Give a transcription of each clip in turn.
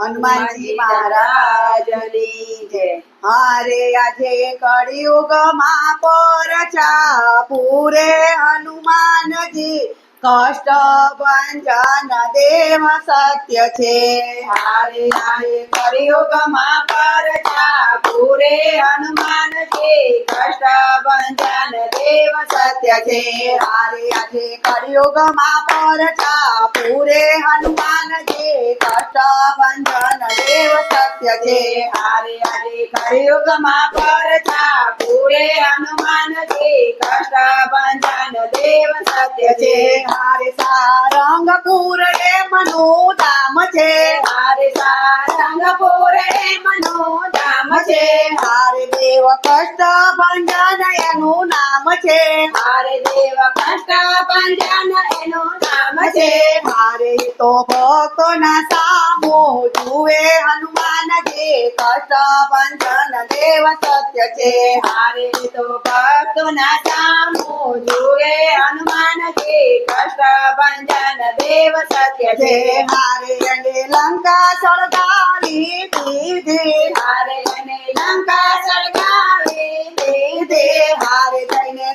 હનુમાનજી મહારાજની જય. હારે આજે કળિયુગમાં પરચા પૂરે હનુમાનજી. કષ્ટ ભંજન દેવ સત્ય છે. હારે હારે કળિયુગમાં પરચા પૂરે હનુમાનજી. કષ્ટ ભંજન દેવ સત્ય છે. હારે આજે કળિયુગમાં પરચા પૂરે હનુમાનજી. ભંજન દેવ સત્ય છે હરે હારે કળિયુગમાં પરતા પૂરે હનુમાનજી કષ્ટ ભંજન દેવ સત્ય છે હારે સારંગપુર રે મનો ધામ છે હારે સારંગપુર રે મનો ધામ છે હરે દેવ કષ્ટ ભંજન એનું નામ છે હરે દેવ કષ્ટ ભંજન છે. મારે તો ભક્તો ના સામો જુએ હનુમાનજી કષ્ટ બંધન દેવ સત્ય છે. હારે તો ભક્તોના સામો જુએ હનુમાનજી કષ્ટ બંધન દેવ સત્ય છે. હારે અને લંકા સળગાવી દીધી. હારે અને લંકા સળગાવી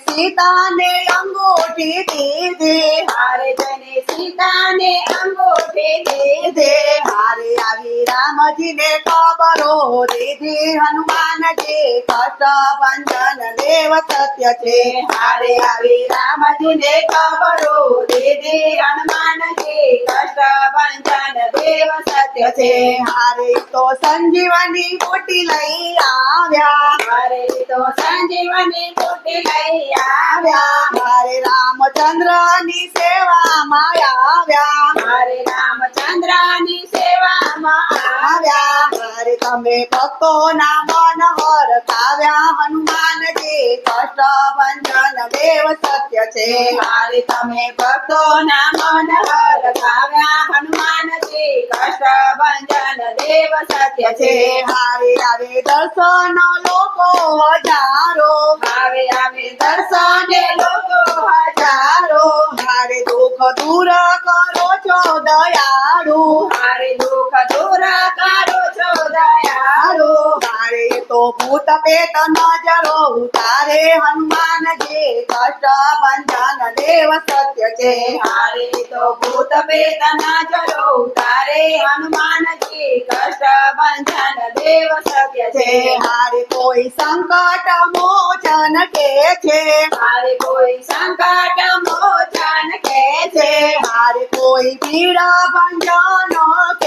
સીતાને અંગૂઠી દીધે હારે જને સીતાને અંગૂઠી દીધી. હારે આવી રામજીને ખબરો દીધી, હનુમાનજી કષ્ટ ભંજન દેવ સત્ય છે. હારે આવી રામજીને ખબરો દીધી, હનુમાનજી કષ્ટ દેવ સત્ય છે. હારે તો સંજીવની બુટી લઈ આવ્યા. હરે તો સંજીવની તૂટી લઈ આવ્યા. હરે હારે રામચંદ્રની સેવામાં આવ્યા. મારે રામચંદ્રની સેવામાં આવ્યા. હરે તમે ભક્તો ના મન હરતાવ્યા હનુમાનજી કષ્ટ ભંજન દેવ સત્ય છે. મારે તમે ભક્તોના મન હર કાવ્યા હનુમાનજી કષ્ટ ભંજન દેવ સત્ય છે. હારે આવે, દર્શન લોકો, હજારો. આવે આવે, દર્શન લોકો, હજારો. હારે દુઃખ દૂર કરો છો, દયાળુ. મારે દુઃખ દૂર કરો છો, દયાળુ. હારે તો ભૂત પેત નજરો ઉતારે હનુમાનજી કષ્ટ ભંજન દેવ સત્ય છે. હારે તો ભૂત પેતના જરો તારે હનુમાનજી કષ્ટ ભંજન દેવ સત્ય છે. હારે કોઈ સંકટ મોચન કે છે? મારે કોઈ સંકટ મોચન કે છે છે. હારે કોઈ પીડા ભંજન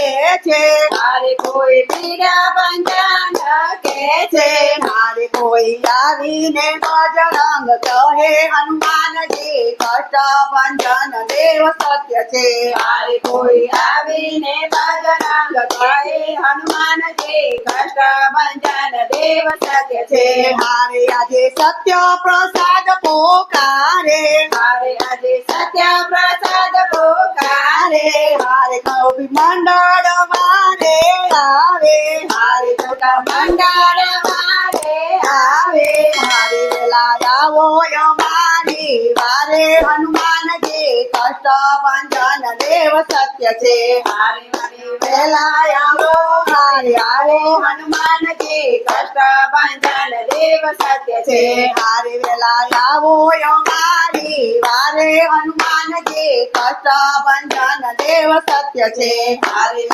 કે છે? મારે કોઈ પીડા ભંજન કે છે? મારે કોઈ આવીને બજરંગ કહે હનુમાનજી કષ્ટ ભંજન દેવ સત્ય છે. મારે કોઈ આવીને બજરંગ હનુમાન જે કષ્ટ ભંજન દેવ સત્ય છે. હારે આજે સત્ય પ્રસાદ પોકારે. મારે આજે સત્ય પ્રસાદ પોકારે. હારે હારે કવિ મંડળ વારે આવે. હારે કૌટા ભંડાર મારે આવે. હારે વેલા આવો અમારી વારે. હનુમાનજી કષ્ટ ભંજન દેવ સત્ય છે. મારે મારી વેલા આવો હારે હનુમાન હનુમાનજી કષ્ટ ભંજન દેવ સત્ય છે. હારે વેલા આવો હનુમાનજી કષ્ટ ભંજન દેવ સત્ય છે. મારે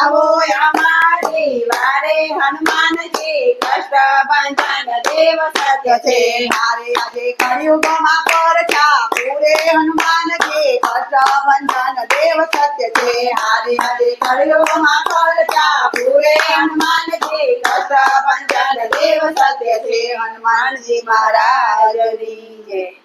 આવો અમારી વારે હનુમાનજી કષ્ટ ભંજન દેવ હારે દેવ સત્ય છે. હારે આજે છે. હનુમાનજી મહારાજની